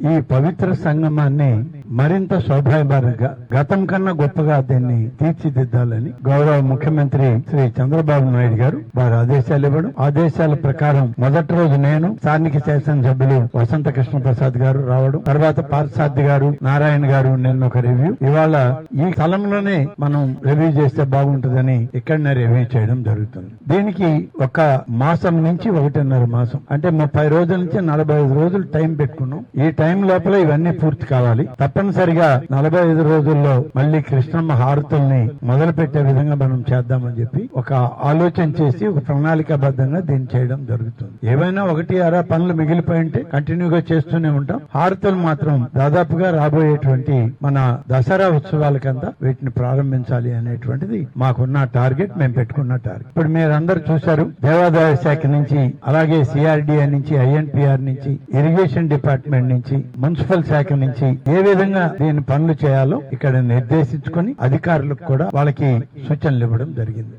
ఈ పవిత్ర సంగమాన్ని మరింత శోభాయమానంగా గతం కన్నా గొప్పగా దీన్ని తీర్చిదిద్దాలని గౌరవ ముఖ్యమంత్రి శ్రీ చంద్రబాబు నాయుడు గారు వారి ఆదేశాలు ఇవ్వడం ఆదేశాల ప్రకారం మొదటి రోజు నేను స్థానిక శాసనసభ్యులు వసంత కృష్ణ ప్రసాద్ గారు రావడం తర్వాత పార్సాద్ గారు నారాయణ గారు నిన్న ఒక రివ్యూ. ఇవాళ ఈ స్థలంలోనే మనం రివ్యూ చేస్తే బాగుంటుందని ఇక్కడనే రివ్యూ చేయడం జరుగుతుంది. దీనికి ఒక మాసం నుంచి ఒకటిన్నర మాసం అంటే ముప్పై రోజుల నుంచి నలభై ఐదు రోజులు టైం పెట్టుకున్నాం. ఈ టైం లోపల ఇవన్నీ పూర్తి కావాలి. తప్పనిసరిగా నలభై ఐదు రోజుల్లో మళ్ళీ కృష్ణమ్మ హారతుల్ని మొదలు పెట్టే విధంగా మనం చేద్దామని చెప్పి ఒక ఆలోచన చేసి ఒక ప్రణాళికాబద్ధంగా దీన్ని చేయడం జరుగుతుంది. ఏవైనా ఒకటి అరా పనులు మిగిలిపోయి ఉంటే కంటిన్యూగా చేస్తూనే ఉంటాం. హారతులు మాత్రం దాదాపుగా రాబోయేటువంటి మన దసరా ఉత్సవాలకంతా వీటిని ప్రారంభించాలి అనేటువంటిది మాకున్న టార్గెట్ మేము పెట్టుకున్న టార్గెట్. ఇప్పుడు మీరందరూ చూశారు దేవాదాయ శాఖ నుంచి అలాగే సిఆర్డిఏ నుంచి ఐఎన్పిఆర్ నుంచి ఇరిగేషన్ డిపార్ట్మెంట్ నుంచి నుంచి మున్సిపల్ శాఖ నుంచి ఏ విధంగా దీని పనులు చేయాలో ఇక్కడ నిర్దేశించుకుని అధికారులకు కూడా వాళ్ళకి సూచనలు ఇవ్వడం జరిగింది.